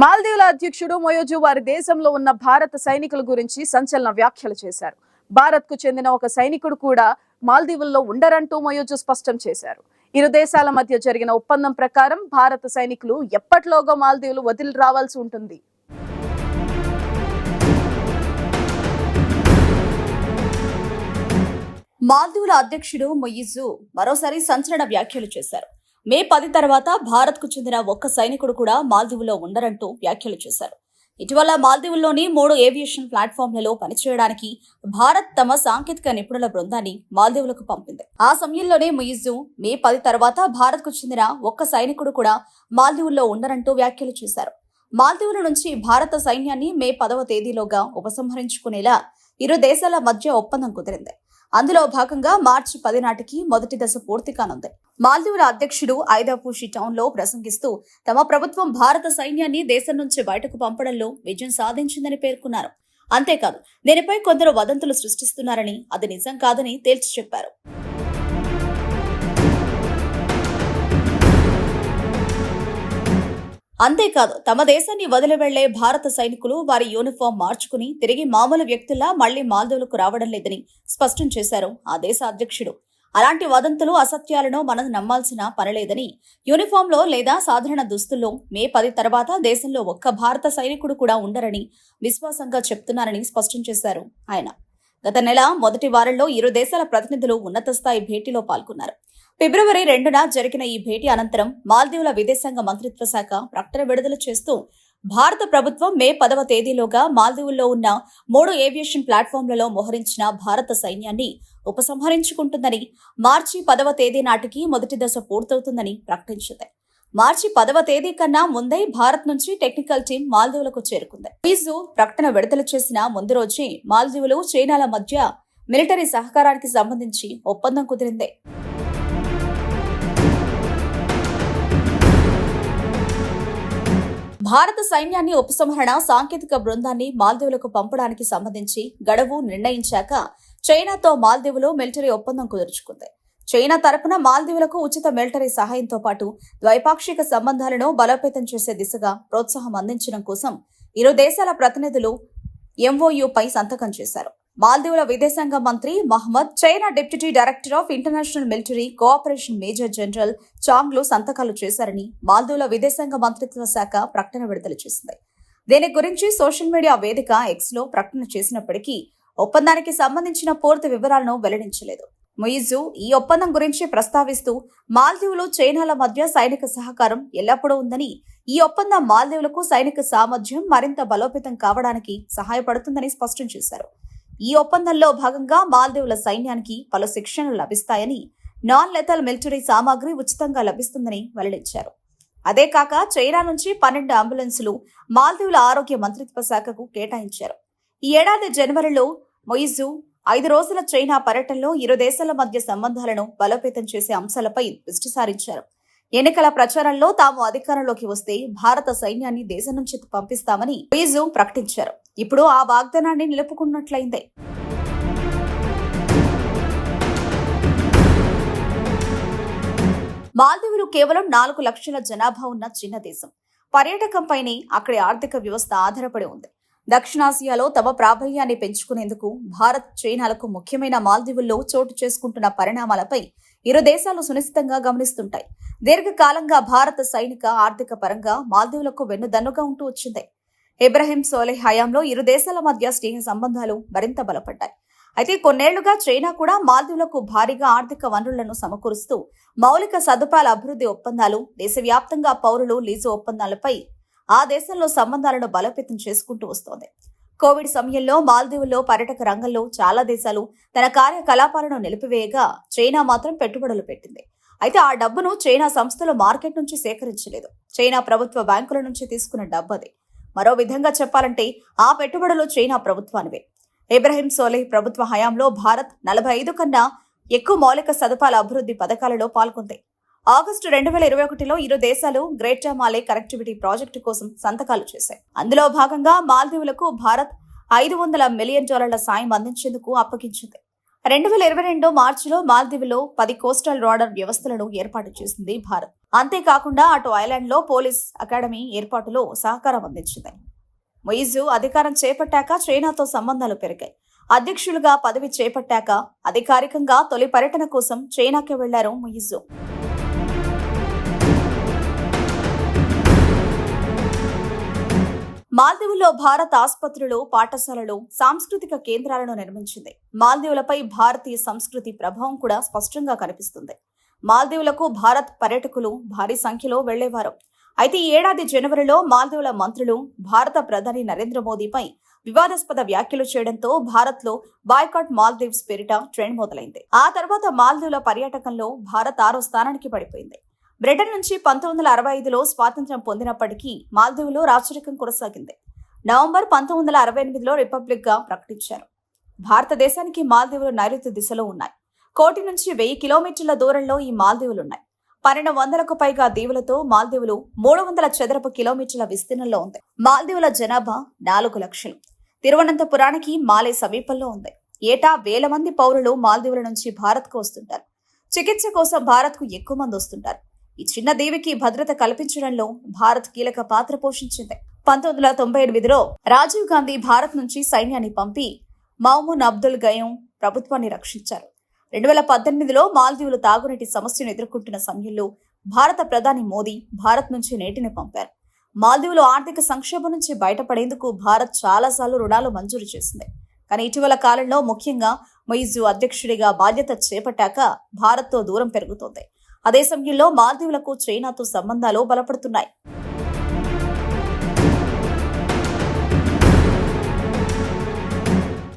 మాల్దీవుల అధ్యక్షుడు మొయోజు వారి దేశంలో ఉన్న భారత సైనికుల గురించి సంచలన వ్యాఖ్యలు చేశారు. భారత్కు చెందిన ఒక సైనికుడు కూడా మాల్దీవుల్లో ఉండరంటూ మొయోజు స్పష్టం చేశారు. ఇరు దేశాల మధ్య జరిగిన ఒప్పందం ప్రకారం భారత సైనికులు ఎప్పటిలోగా మాల్దీవులు వదిలి రావాల్సి ఉంటుంది. మాల్దీవుల అధ్యక్షుడు మొయిజు మరోసారి సంచలన వ్యాఖ్యలు చేశారు. మే పది తర్వాత భారత్కు చెందిన ఒక్క సైనికుడు కూడా మాల్దీవులో ఉండరంటూ వ్యాఖ్యలు చేశారు. ఇటీవల మాల్దీవుల్లోని మూడు ఏవియేషన్ ప్లాట్ఫామ్లలో పనిచేయడానికి భారత్ తమ సాంకేతిక నిపుణుల బృందాన్ని మాల్దీవులకు పంపింది. ఆ సమయంలోనే ముయిజు మే పది తర్వాత భారత్కు చెందిన ఒక్క సైనికుడు కూడా మాల్దీవుల్లో ఉండరంటూ వ్యాఖ్యలు చేశారు. మాల్దీవుల నుంచి భారత సైన్యాన్ని మే పదవ తేదీలోగా ఉపసంహరించుకునేలా ఇరు దేశాల మధ్య ఒప్పందం కుదిరింది. అందులో భాగంగా మార్చి పది నాటికి మొదటి దశ పూర్తి కానుంది. మాల్దీవుల అధ్యక్షుడు ఐదాపూషి టౌన్లో ప్రసంగిస్తూ తమ ప్రభుత్వం భారత సైన్యాన్ని దేశం నుంచి బయటకు పంపడంలో విజయం సాధించిందని పేర్కొన్నారు. అంతేకాదు దీనిపై కొందరు వదంతులు సృష్టిస్తున్నారని అది నిజం కాదని తేల్చి చెప్పారు. అంతేకాదు తమ దేశాన్ని వదిలి వెళ్ళే భారత సైనికులు వారి యూనిఫామ్ మార్చుకుని తిరిగి మామూలు వ్యక్తుల్లా మళ్ళీ మాల్దీవులకు రావడం లేదని స్పష్టం చేశారు ఆ దేశ అధ్యక్షుడు. అలాంటి వదంతులు అసత్యాలను మనం నమ్మాల్సిన పనిలేదని యూనిఫామ్లో లేదా సాధారణ దుస్తుల్లో మే పది తర్వాత దేశంలో ఒక్క భారత సైనికుడు కూడా ఉండరని విశ్వాసంగా చెప్తున్నారని స్పష్టం చేశారు ఆయన. గత నెల మొదటి వారంలో ఇరు దేశాల ప్రతినిధులు ఉన్నత స్థాయి భేటీలో పాల్గొన్నారు. ఫిబ్రవరి రెండున జరిగిన ఈ భేటీ అనంతరం మాల్దీవుల విదేశాంగ మంత్రిత్వ శాఖ ప్రకటన విడుదల చేస్తూ భారత ప్రభుత్వం మే పదవ తేదీలోగా మాల్దీవుల్లో ఉన్న మూడు ఏవియేషన్ ప్లాట్ఫామ్లలో మోహరించిన భారత సైన్యాన్ని ఉపసంహరించుకుంటుందని మార్చి పదవ తేదీ నాటికి మొదటి దశ పూర్తవుతుందని ప్రకటించింది. మార్చి పదవ తేదీ కన్నా ముందే భారత్ నుంచి టెక్నికల్ టీం మాల్దీవులకు చేరుకుంది. ఫీజు ప్రకటన విడుదల చేసిన ముందు రోజే మాల్దీవులు చైనాల మధ్య మిలిటరీ సహకారానికి సంబంధించి ఒప్పందం కుదిరింది. భారత సైన్యాన్ని ఉపసంహరణ సాంకేతిక బృందాన్ని మాల్దీవులకు పంపడానికి సంబంధించి గడువు నిర్ణయించాక చైనాతో మాల్దీవులు మిలిటరీ ఒప్పందం కుదుర్చుకుంది. చైనా తరపున మాల్దీవులకు ఉచిత మిలిటరీ సహాయంతో పాటు ద్వైపాక్షిక సంబంధాలను బలోపేతం చేసే దిశగా ప్రోత్సాహం అందించడం కోసం ఇరు దేశాల ప్రతినిధులు ఎంఓయూపై సంతకం చేశారు. మాల్దీవుల విదేశాంగ మంత్రి Mohamed China deputy director of international military cooperation major general చాంగ్లు సంతకాలు చేశారని మాల్దీవుల విదేశాంగ మంత్రిత్వ శాఖ ప్రకటన విడుదల చేసింది. దీని గురించి సోషల్ మీడియా వేదిక ఎక్స్లో ప్రకటన చేసినప్పటికీ ఒప్పందానికి సంబంధించిన పూర్తి వివరాలను వెల్లడించలేదు. ముయిజు ఈ ఒప్పందం గురించి ప్రస్తావిస్తూ మాల్దీవులు చైనాల మధ్య సైనిక సహకారం ఎల్లప్పుడూ ఉందని ఈ ఒప్పందం మాల్దీవులకు సైనిక సామర్థ్యం మరింత బలోపేతం కావడానికి సహాయపడుతుందని స్పష్టం చేశారు. ఈ ఒప్పందంలో భాగంగా మాల్దీవుల సైన్యానికి పలు శిక్షణలు లభిస్తాయని నాన్ లెథల్ మిలిటరీ సామాగ్రి ఉచితంగా లభిస్తుందని వెల్లడించారు. అదే కాక చైనా నుంచి పన్నెండు అంబులెన్సులు మాల్దీవుల ఆరోగ్య మంత్రిత్వ శాఖకు కేటాయించారు. ఈ ఏడాది జనవరిలో మొయిజు ఐదు రోజుల చైనా పర్యటనలో ఇరు దేశాల మధ్య సంబంధాలను బలోపేతం చేసే అంశాలపై దృష్టి సారించారు. ఎన్నికల ప్రచారంలో తాము అధికారంలోకి వస్తే భారత సైన్యాన్ని దేశం నుంచి పంపిస్తామని మొయిజు ప్రకటించారు. ఇప్పుడు ఆ వాగ్దానాన్ని నిలుపుకున్నట్లయింది. మాల్దీవులు కేవలం నాలుగు లక్షల జనాభా ఉన్న చిన్న దేశం. పర్యాటకంపైనే అక్కడి ఆర్థిక వ్యవస్థ ఆధారపడి ఉంది. దక్షిణాసియాలో తమ ప్రాబల్యాన్ని పెంచుకునేందుకు భారత్ చైనాలకు ముఖ్యమైన మాల్దీవుల్లో చోటు చేసుకుంటున్న పరిణామాలపై ఇరు దేశాలు సునిశ్చితంగా గమనిస్తుంటాయి. దీర్ఘకాలంగా భారత సైనిక ఆర్థిక పరంగా మాల్దీవులకు వెన్నుదన్నుగా ఉంటూ వచ్చింది. ఇబ్రహీం సోలే హయాంలో ఇరు దేశాల మధ్య స్నేహ సంబంధాలు మరింత బలపడ్డాయి. అయితే కొన్నేళ్ళుగా చైనా కూడా మాల్దీవులకు భారీగా ఆర్థిక వనరులను సమకూరుస్తూ మౌలిక సదుపాయాల అభివృద్ధి ఒప్పందాలు దేశవ్యాప్తంగా పౌరులు లీజు ఒప్పందాలపై ఆ దేశంలో సంబంధాలను బలోపేతం చేసుకుంటూ వస్తోంది. కోవిడ్ సమయంలో మాల్దీవుల్లో పర్యటక రంగంలో చాలా దేశాలు తన కార్యకలాపాలను నిలిపివేయగా చైనా మాత్రం పెట్టుబడులు పెట్టింది. అయితే ఆ డబ్బును చైనా సంస్థలు మార్కెట్ నుంచి సేకరించలేదు. చైనా ప్రభుత్వ బ్యాంకుల నుంచి తీసుకున్న డబ్బు అది. మరో విధంగా చెప్పాలంటే ఆ పెట్టుబడులు చైనా ప్రభుత్వానివే. ఇబ్రహీం సోలే ప్రభుత్వ హయాంలో భారత్ నలభై ఐదు కన్నా ఎక్కువ మౌలిక సదుపాయాల అభివృద్ధి పథకాలలో పాల్గొంది. ఆగస్టు రెండు వేల ఇరవై ఒకటిలో ఇరు దేశాలు గ్రేటర్ మాలే కనెక్టివిటీ ప్రాజెక్టు కోసం సంతకాలు చేశాయి. అందులో భాగంగా మాల్దీవులకు భారత్ ఐదు వందల మిలియన్ డాలర్ల సాయం అందించేందుకు అప్పగించింది. రెండు వేల ఇరవై రెండు మార్చిలో మాల్దీవులో పది కోస్టల్ రాడర్ వ్యవస్థలను ఏర్పాటు చేసింది భారత్. అంతేకాకుండా అటు ఐలాండ్లో పోలీస్ అకాడమీ ఏర్పాటులో సహకారం అందించింది. మొయిజు అధికారం చేపట్టాక చైనాతో సంబంధాలు పెరిగాయి. అధ్యక్షులుగా పదవి చేపట్టాక అధికారికంగా తొలి పర్యటన కోసం చైనాకి వెళ్ళారు మొయిజు. మాల్దీవుల్లో భారత్ ఆసుపత్రులు పాఠశాలలు సాంస్కృతిక కేంద్రాలను నిర్మించింది. మాల్దీవులపై భారతీయ సంస్కృతి ప్రభావం కూడా స్పష్టంగా కనిపిస్తుంది. మాల్దీవులకు భారత్ పర్యాటకులు భారీ సంఖ్యలో వెళ్ళేవారు. అయితే ఈ ఏడాది జనవరిలో మాల్దీవుల మంత్రులు భారత ప్రధాని నరేంద్ర మోదీపై వివాదాస్పద వ్యాఖ్యలు చేయడంతో భారత్లో బాయ్కాట్ మాల్దీవ్స్ పేరిట ట్రెండ్ మొదలైంది. ఆ తర్వాత మాల్దీవుల పర్యాటకంలో భారత్ ఆరో స్థానానికి పడిపోయింది. బ్రిటన్ నుంచి పంతొమ్మిది వందల అరవై ఐదులో స్వాతంత్ర్యం పొందినప్పటికీ మాల్దీవులో రాచరికం కొనసాగింది. నవంబర్ పంతొమ్మిది వందల అరవై ఎనిమిదిలో రిపబ్లిక్గా ప్రకటించారు. భారతదేశానికి మాల్దీవులు నైరుతి దిశలో ఉన్నాయి. కోటి నుంచి వెయ్యి కిలోమీటర్ల దూరంలో ఈ మాల్దీవులు ఉన్నాయి పన్నెండు వందలకు పైగా దీవులతో మాల్దీవులు మూడు వందల చదరపు కిలోమీటర్ల విస్తీర్ణంలో ఉంది మాల్దీవుల జనాభా నాలుగు లక్షలు. తిరువనంతపురానికి మాలే సమీపంలో ఉంది. ఏటా వేల మంది పౌరులు మాల్దీవుల నుంచి భారత్కు వస్తుంటారు. చికిత్స కోసం భారత్కు ఎక్కువ మంది వస్తుంటారు. ఈ చిన్న దీవికి భద్రత కల్పించడంలో భారత్ కీలక పాత్ర పోషించింది. పంతొమ్మిది వందల తొంభై ఎనిమిదిలో రాజీవ్ గాంధీ భారత్ నుంచి సైన్యాన్ని పంపి మౌమున్ అబ్దుల్ గయం ప్రభుత్వాన్ని రక్షించారు. రెండు వేల పద్దెనిమిదిలో మాల్దీవులు తాగునీటి సమస్యను ఎదుర్కొంటున్న సమయంలో భారత ప్రధాని మోదీ భారత్ నుంచి నేటిని పంపారు. మాల్దీవులు ఆర్థిక సంక్షోభం నుంచి బయటపడేందుకు భారత్ చాలాసార్లు రుణాలు మంజూరు చేసింది. కానీ ఇటీవల కాలంలో ముఖ్యంగా మొయిజు అధ్యక్షుడిగా బాధ్యత చేపట్టాక భారత్తో దూరం పెరుగుతోంది. అదే సమయంలో మాల్దీవులకు చైనాతో సంబంధాలు బలపడుతున్నాయి.